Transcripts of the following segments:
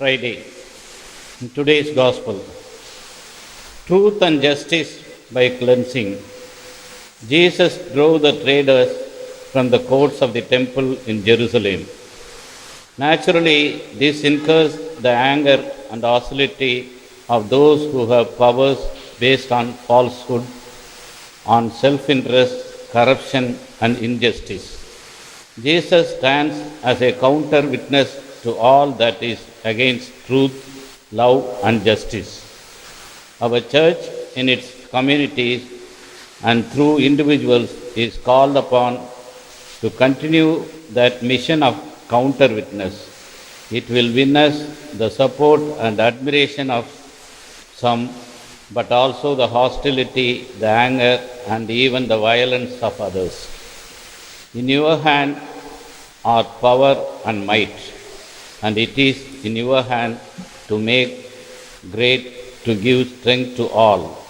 Friday. In today's Gospel, truth and justice by cleansing. Jesus drove the traders from the courts of the temple in Jerusalem. Naturally, this incurs the anger and hostility of those who have powers based on falsehood, on self interest, corruption, and injustice. Jesus stands as a counter witness to all that is against truth, love, and justice. Our church, in its communities and through individuals, is called upon to continue that mission of counter witness. It will win us the support and admiration of some, but also the hostility, the anger, and even the violence of others. In your hand are power and might, and it is in your hand to make great, to give strength to all.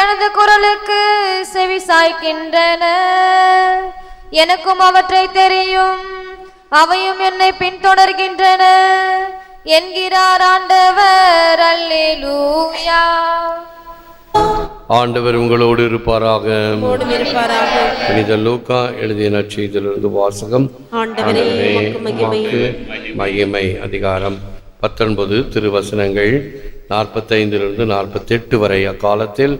எனது குரலுக்கு செவி சாய்க்கின்றன எனக்கும் அவற்றை தெரியும். அவையும் என்னை பின்தொடர்கின்றன. என்கிறார் ஆண்டவர் அல்லேலூயா. ஆண்டவர் உங்களோடு இருப்பாராக. புனித லூக்கா எழுதிய நற்செய்தியிலிருந்து வாசகம். மகிமை. அதிகாரம் பத்தொன்பது திருவசனங்கள் நாற்பத்தைந்திலிருந்து நாற்பத்தெட்டு வரை அக்காலத்தில்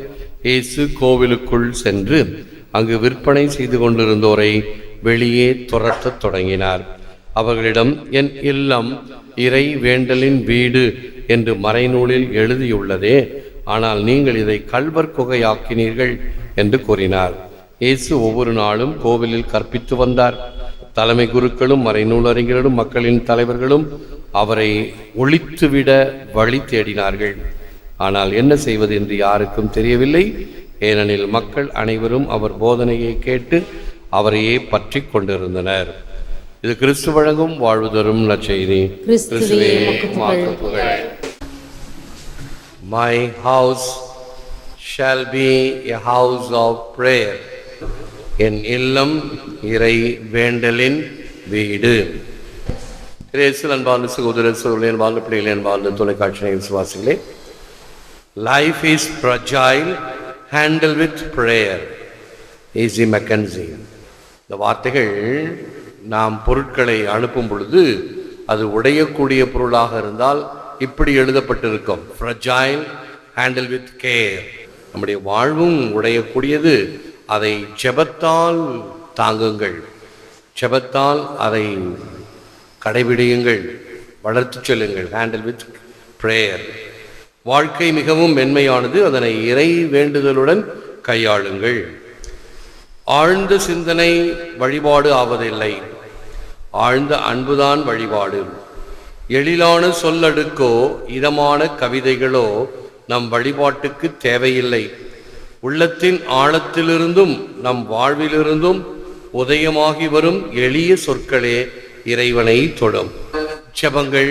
இயேசு கோவிலுக்குள் சென்று அங்கு விற்பனை செய்து கொண்டிருந்தோரை வெளியே துரத்தத் தொடங்கினார். அவர்களிடம் என் இல்லம் இறை வேண்டலின் வீடு என்று மறைநூலில் எழுதியுள்ளதே. ஆனால் நீங்கள் இதை கல்வர் குகையாக்கினீர்கள் என்று கூறினார். இயேசு ஒவ்வொரு நாளும் கோவிலில் கற்பித்து வந்தார். தலைமை குருக்களும் மறைநூலறிஞர்களும் மக்களின் தலைவர்களும் அவரை ஒழித்துவிட வழி தேடினார்கள். ஆனால் என்ன செய்வது என்று யாருக்கும் தெரியவில்லை. ஏனெனில் மக்கள் அனைவரும் அவர் போதனையை கேட்டு அவரையே பற்றி கொண்டிருந்தனர். இது கிறிஸ்து வழங்கும் வாழ்வு தரும் நற்செய்தி. கிறிஸ்துவே, My house shall be a house of prayer. என் இல்லம் இறை வேண்டலின் வீடு. கிரேசில் அன்பார்ந்த சகோதர சகோதரி அன்பார்ந்த பிள்ளைகளே அன்பார்ந்த தொலைக்காட்சி விசுவாசிகளே life is fragile handle with prayer E C McKenzie இந்த வார்த்தைகள் நாம் பொருட்களை அனுப்பும் பொழுது அது உடையக்கூடிய பொருளாக இருந்தால் இப்படி எழுதப்பட்டிருக்கும். ஃப்ரஜாயில் ஹேண்டில் வித் கேர் நம்முடைய வாழ்வும் உடையக்கூடியது. அதை ஜெபத்தால் தாங்குங்கள். ஜெபத்தால் அதை கடைபிடியுங்கள். வளர்த்துச் செல்லுங்கள். ஹேண்டில் வித் ப்ரேயர் வாழ்க்கை மிகவும் மென்மையானது. அதனை இறை வேண்டுதலுடன் கையாளுங்கள். ஆழ்ந்த சிந்தனை வழிபாடு ஆவதில்லை. ஆழ்ந்த அன்புதான் வழிபாடு. எழிலான சொல்லடுக்கோ இதமான கவிதைகளோ நம் வழிபாட்டுக்கு தேவையில்லை. உள்ளத்தின் ஆழத்திலிருந்தும் நம் வாழ்விலிருந்தும் உதயமாகி வரும் எளிய சொற்களே இறைவனை தொடும். ஜபங்கள்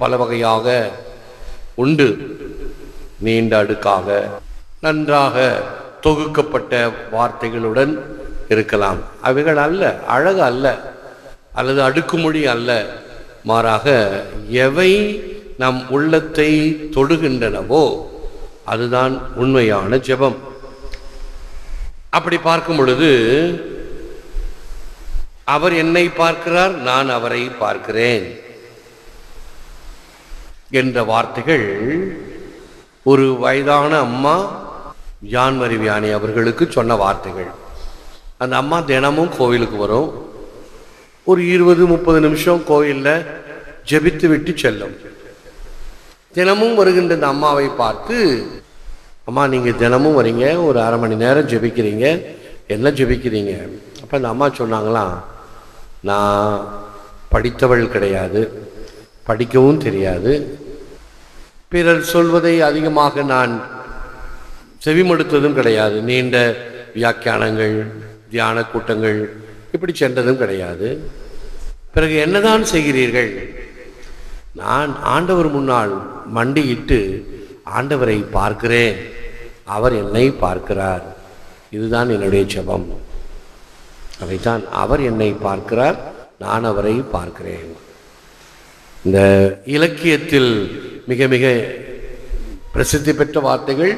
பல வகையாக உண்டு. நீண்ட அடுக்காக நன்றாக தொகுக்கப்பட்ட வார்த்தைகளுடன் இருக்கலாம். அவைகள் அல்ல அழகு அல்ல அல்லது அடுக்குமொழி அல்ல. மாறாக எவை நம் உள்ளத்தை தொடுகின்றனவோ அதுதான் உண்மையான ஜெபம். அப்படி பார்க்கும் பொழுது அவர் என்னை பார்க்கிறார் நான் அவரை பார்க்கிறேன். என்ற வார்த்தைகள் ஒரு வயதான அம்மா ஜான்மரி வியானி அவர்களுக்கு சொன்ன வார்த்தைகள். அந்த அம்மா தினமும் கோவிலுக்கு வரும். ஒரு இருபது முப்பது நிமிஷம் கோயிலில் ஜெபித்து விட்டு செல்லும். தினமும் வருகின்ற இந்த அம்மாவை பார்த்து அம்மா நீங்கள் தினமும் வரீங்க. ஒரு அரை மணி நேரம் ஜெபிக்கிறீங்க. என்ன ஜெபிக்கிறீங்க? அப்போ அந்த அம்மா சொன்னாங்களாம் நான் படித்தவள் கிடையாது. படிக்கவும் தெரியாது. பிறர் சொல்வதை அதிகமாக நான் செவிமடுத்ததும் கிடையாது. நீண்ட வியாக்கியானங்கள் தியான கூட்டங்கள் இப்படி சென்றதும் கிடையாது. பிறகு என்னதான் செய்கிறீர்கள்? நான் ஆண்டவர் முன்னால் மண்டியிட்டு ஆண்டவரை பார்க்கிறேன். அவர் என்னை பார்க்கிறார். இதுதான் என்னுடைய ஜபம். அதைத்தான் அவர் என்னை பார்க்கிறார். நான் அவரை பார்க்கிறேன். இந்த இலக்கியத்தில் மிக மிக பிரசித்தி பெற்ற வார்த்தைகள்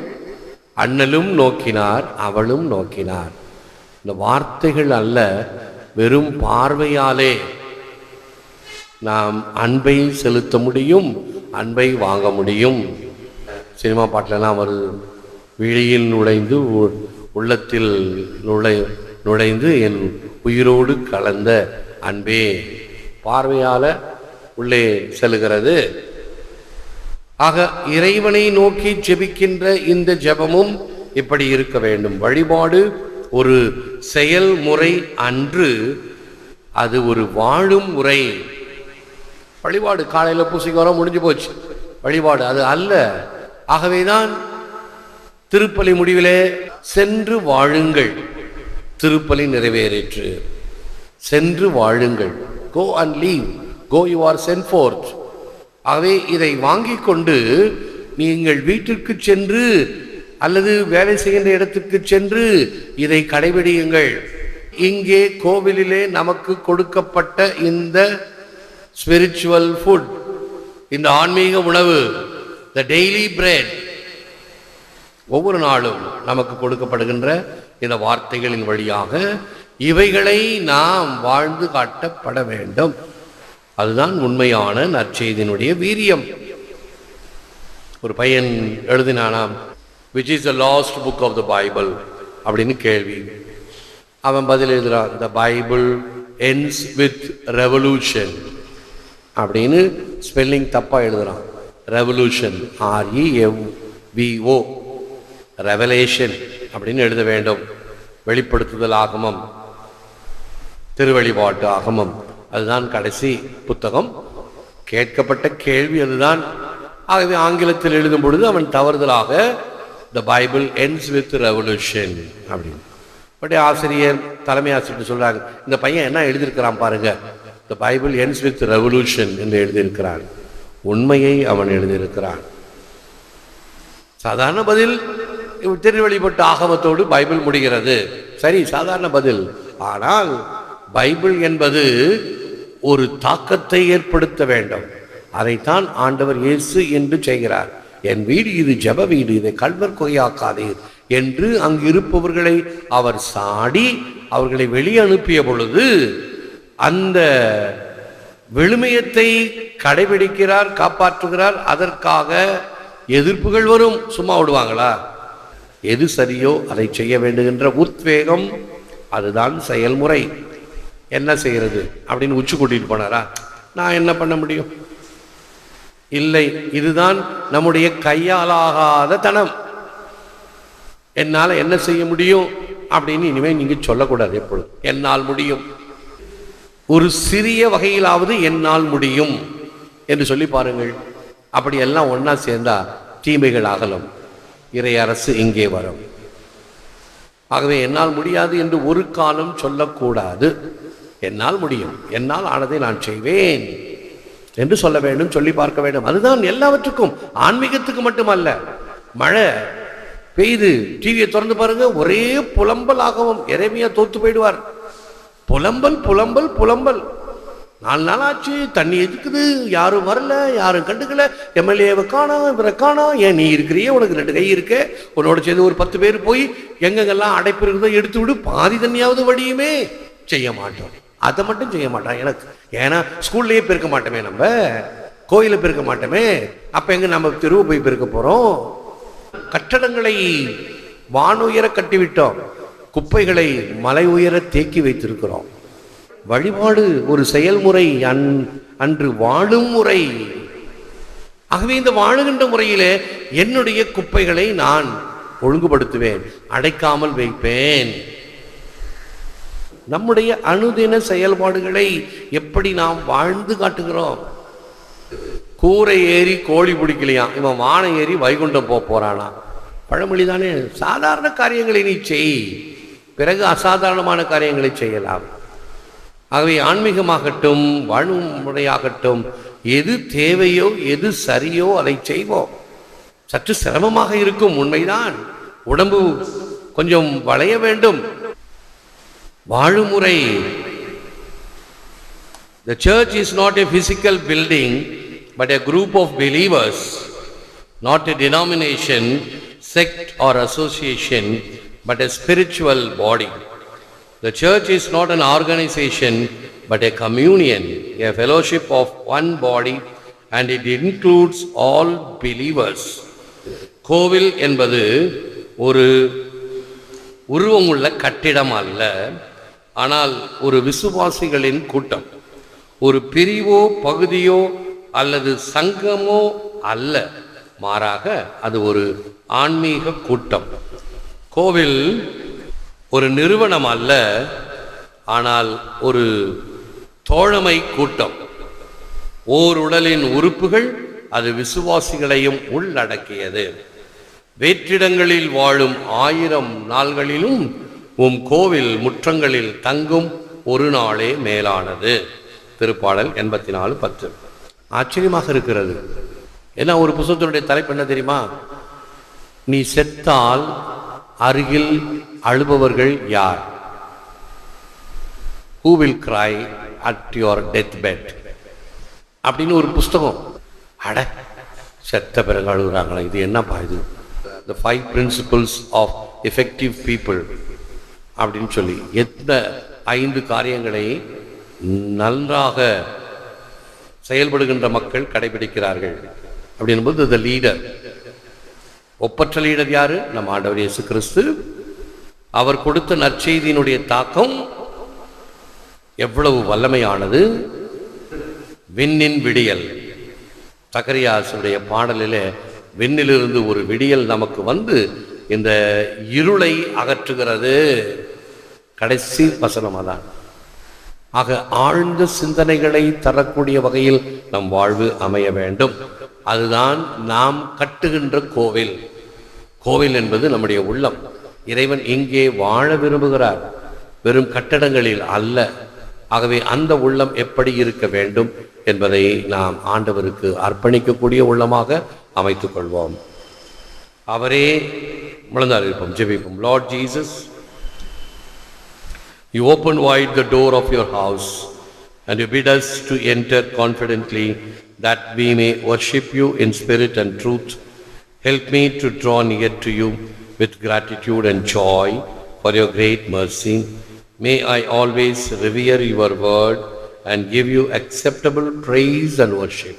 அண்ணலும் நோக்கினார் அவளும் நோக்கினார். இந்த வார்த்தைகள் அல்ல வெறும் பார்வையாலே நாம் அன்பை செலுத்த முடியும் அன்பை வாங்க முடியும். சினிமா பாட்டிலலாம் வருது விழியில் நுழைந்து உ- உள்ளத்தில் நுழை நுழைந்து என் உயிரோடு கலந்த அன்பே. பார்வையால உள்ளே செல்கிறது. ஆக இறைவனை நோக்கி ஜெபிக்கின்ற இந்த ஜெபமும் இப்படி இருக்க வேண்டும். வழிபாடு ஒரு செயல்முறை அன்று அது ஒரு வாழும் முறை. வழிபாடு காலையில் பூசிக்கு வர முடிஞ்சு போச்சு. வழிபாடு அது அல்ல. ஆகவேதான் திருப்பலி முடிவிலே சென்று வாழுங்கள். திருப்பலி நிறைவேறிற்று. சென்று வாழுங்கள். Go and leave go you are sent forth ஆகவே இதை வாங்கி கொண்டு நீங்கள் வீட்டிற்கு சென்று அல்லது வேலை செய்கின்ற இடத்துக்கு சென்று இதை கடைபிடியுங்கள். இங்கே கோவிலிலே நமக்கு கொடுக்கப்பட்ட இந்த ஸ்பிரிச்சுவல் ஃபுட் இந்த ஆன்மீக உணவு த டெய்லி பிரெட் ஒவ்வொரு நாளும் நமக்கு கொடுக்கப்படுகின்ற இந்த வார்த்தைகளின் வழியாக இவைகளை நாம் வாழ்ந்து காட்டப்பட வேண்டும். அதுதான் உண்மையான நற்செய்தியினுடைய வீரியம். ஒரு பையன் எழுதினானாம் which is the last book of the Bible அப்படின்னு கேள்வி. அவன் பதில் எழுதுறான் the Bible ends with revolution அப்படின்னு ஸ்பெல்லிங் தப்பாக எழுதுறான். ரெவல்யூஷன் ஆர்இஎவ் விஓ ரெவலேஷன் அப்படின்னு எழுத வேண்டும். வெளிப்படுத்துதல் ஆகமம் திருவழிபாட்டு ஆகமம். அதுதான் கடைசி புத்தகம். கேட்கப்பட்ட கேள்வி அதுதான். ஆகவே ஆங்கிலத்தில் எழுதும் பொழுது அவன் தவறுதலாக the Bible ends with revolution அப்படின்னு. பட் ஆசிரியர் தலைமை ஆசிரியர் சொல்றாங்க இந்த பையன் என்ன எழுதியிருக்கிறான் பாருங்க. The Bible ends with revolution என்று எழுதியிருக்கிறான். உண்மையை அவன் எழுதியிருக்கிறான். சாதாரண பதில் திருவழிபட்டு ஆகமத்தோடு பைபிள் முடிகிறது. சரி சாதாரண பதில். ஆனால் பைபிள் என்பது ஒரு தாக்கத்தை ஏற்படுத்த வேண்டும். அதைத்தான் ஆண்டவர் இயேசு என்று செய்கிறார். என் வீடு இது ஜெப வீடு இதை கல்வர் கொய்யாக்காதீர் என்று அங்கு இருப்பவர்களை அவர் சாடி அவர்களை வெளியே அனுப்பிய பொழுது அந்த விழுமியத்தை கடைபிடிக்கிறார் காப்பாற்றுகிறார். அதற்காக எதிர்ப்புகள் வரும். சும்மா விடுவாங்களா? எது சரியோ அதை செய்ய வேண்டுகின்ற உத்வேகம். அதுதான் செயல்முறை. என்ன செய்யறது அப்படின்னு உச்சி கூட்டிட்டு போனாரா? நான் என்ன பண்ண முடியும்? இல்லை இதுதான் நம்முடைய கையாலாகாத தனம். என்னால் என்ன செய்ய முடியும்? அப்படின்னு இனிமேல் நீங்கள் சொல்லக்கூடாது எப்பொழுது. என்னால் முடியும். ஒரு சிறிய வகையிலாவது என்னால் முடியும் என்று சொல்லி பாருங்கள். அப்படி எல்லாம் ஒன்றா சேர்ந்தா தீமைகள் அகலும். இறை அரசு இங்கே வரும். ஆகவே என்னால் முடியாது என்று ஒரு காலம் சொல்லக்கூடாது. என்னால் முடியும் என்னால் ஆனதை நான் செய்வேன் என்று சொல்ல வேண்டும் சொல்லி பார்க்க வேண்டும். அதுதான் எல்லாவற்றுக்கும் ஆன்மீகத்துக்கு மட்டுமல்ல. மழை பெய்யுது டிவியை திறந்து பாருங்க ஒரே புலம்பலாகவும் இறைமையா தோத்து போயிடுவார். புலம்பல் புலம்பல் புலம்பல். நாலு நாள் ஆச்சு தண்ணி எதுக்குது? யாரும் வரல யாரும் கண்டுக்கல. எம்எல்ஏவை காணா இவரை காணா. ஏன் நீ இருக்கிறியே? உனக்கு ரெண்டு கை இருக்கே. உன்னோட சேர்ந்து ஒரு பத்து பேர் போய் எங்கெங்கெல்லாம் அடைப்பு இருக்குதோ எடுத்து விடு. பாதி தண்ணியாவது வடியுமே. செய்ய மாட்டோம். அதை மட்டும் செய்ய மாட்டான் எனக்கு. ஏன்னா ஸ்கூல்லையே பெருக்க மாட்டோமே நம்ம. கோயிலில் பெருக்க மாட்டோமே. அப்போ எங்கே நம்ம தெருவு போய் பெருக்க போகிறோம் கட்டடங்களை வானுயர கட்டிவிட்டோம். குப்பைகளை மலை உயர தேக்கி வைத்திருக்கிறோம். வழிபாடு ஒரு செயல்முறை அன் அன்று வாழும் முறை. ஆகவே இந்த வாழுகின்ற முறையிலே என்னுடைய குப்பைகளை நான் ஒழுங்குபடுத்துவேன் அடைக்காமல் வைப்பேன். நம்முடைய அனுதின செயல்பாடுகளை எப்படி நாம் வாழ்ந்து காட்டுகிறோம்? கூரை ஏறி கோழி பிடிக்கலையாம் இவன் வானம் ஏறி வைகுண்டம் போக போறானா? பழமொழி தானே. சாதாரண காரியங்களை நீ செய். பிறகு அசாதாரணமான காரியங்களை செய்யலாம். ஆகவே ஆன்மீகமாகட்டும் வாழும் முறையாகட்டும் எது தேவையோ எது சரியோ அதை செய்வோம். சற்று சிரமமாக இருக்கும் உண்மைதான். உடம்பு கொஞ்சம் வளைய வேண்டும். வாழும் முறை The church is not a physical building, but a group of believers, not a denomination, sect, or association, but a spiritual body. The church is not an organization, but a communion, a fellowship of one body, and it includes all believers. கோவில் என்பது ஒரு உருவமுள்ள கட்டிடம் அல்ல ஆனால் ஒரு விசுவாசிகளின் கூட்டம் ஒரு பிரிவோ பகுதியோ அல்லது சங்கமோ அல்ல. மாறாக அது ஒரு ஆன்மீக கூட்டம். கோவில் ஒரு நிறுவனம் அல்ல ஆனால் ஒரு தோழமை கூட்டம். ஓர் உடலின் உறுப்புகள் அது விசுவாசிகளையும் உள்ளடக்கியது. வேற்றிடங்களில் வாழும் ஆயிரம் நாள்களிலும் உம் கோவில் முற்றங்களில் தங்கும் ஒரு நாளே மேலானது. திருப்பாடல் எண்பத்தி நாலு பத்து. ஆச்சரியமாக இருக்கிறது. ஏன்னா ஒரு புத்தகத்தினுடைய தலைப்பு என்ன தெரியுமா? நீ செத்தால் அருகில் அழுபவர்கள் யார்? Who will cry at your death bed அப்படின்னு ஒரு புஸ்தகம். அட செத்த பிறகு அழுகுறாங்களா. இது என்னப்பா இது? The five principles of effective people அப்படின்னு சொல்லி எந்த ஐந்து காரியங்களை நன்றாக செயல்படுகின்ற மக்கள் கடைபிடிக்கிறார்கள் அப்படின்போது த லீடர் ஒப்பற்ற லீடர் யாரு? நம்ம ஆண்டவர் இயேசு கிறிஸ்து. அவர் கொடுத்த நற்செய்தியினுடைய தாக்கம் எவ்வளவு வல்லமையானது. விண்ணின் விடியல். சகரியாசுடைய பாடலிலே விண்ணிலிருந்து ஒரு விடியல் நமக்கு வந்து இந்த இருளை அகற்றுகிறது. கடைசி வசனமாக தான் ஆக ஆழ்ந்த சிந்தனைகளை தரக்கூடிய வகையில் நம் வாழ்வு அமைய வேண்டும். அதுதான் நாம் கட்டுகின்ற கோவில். கோவில் என்பது நம்முடைய உள்ளம். இறைவன் இங்கே வாழ விரும்புகிறார். வெறும் கட்டடங்களில் அல்ல. ஆகவே அந்த உள்ளம் எப்படி இருக்க வேண்டும் என்பதை நாம் ஆண்டவருக்கு அர்ப்பணிக்கக்கூடிய உள்ளமாக அமைத்துக் கொள்வோம். அவரே முழந்தார் இருப்போம் ஜெபிப்போம். Lord Jesus You open wide the door of your house and you bid us to enter confidently that we may worship you in spirit and truth. Help me to draw near to you with gratitude and joy for your great mercy. May I always revere your word and give you acceptable praise and worship.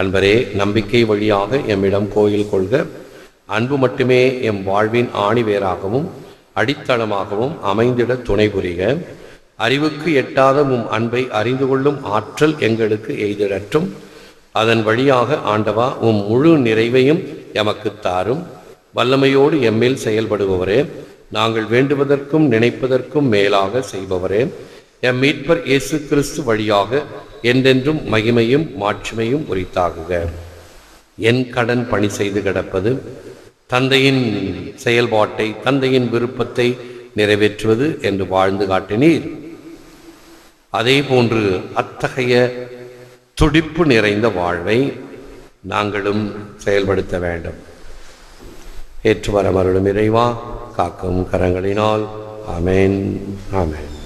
அன்பரே நம்பிக்கை வழியாக எம்மிடம் கோயில் கொள்க அன்பு மட்டுமே M வாழ்வின் ஆணிவேராகவும் அடித்தளமாகவும் அமைந்திட துணை புரிக. அறிவுக்கு எட்டாத உம் அன்பை அறிந்து கொள்ளும் ஆற்றல் எங்களுக்கு எய்திடற்றும். அதன் வழியாக ஆண்டவா உம் முழு நிறைவையும் எமக்கு தாரும். வல்லமையோடு எம்மேல் செயல்படுபவரே நாங்கள் வேண்டுவதற்கும் நினைப்பதற்கும் மேலாக செய்பவரே. எம் மீட்பர் இயேசு கிறிஸ்து வழியாக என்றென்றும் மகிமையும் மாட்சிமையும் உரித்தாகுக. என் கடன் பணி செய்து கிடப்பது தந்தையின் செயல்பாட்டை தந்தையின் விருப்பத்தை நிறைவேற்றுவது என்று வாழ்ந்து காட்டினீர். அதே போன்று அத்தகைய துடிப்பு நிறைந்த வாழ்வை நாங்களும் செயல்படுத்த வேண்டும். ஏற்று வர மருளும் இறைவா காக்கும் கரங்களினால். ஆமேன். ஆமேன்.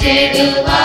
చెడువా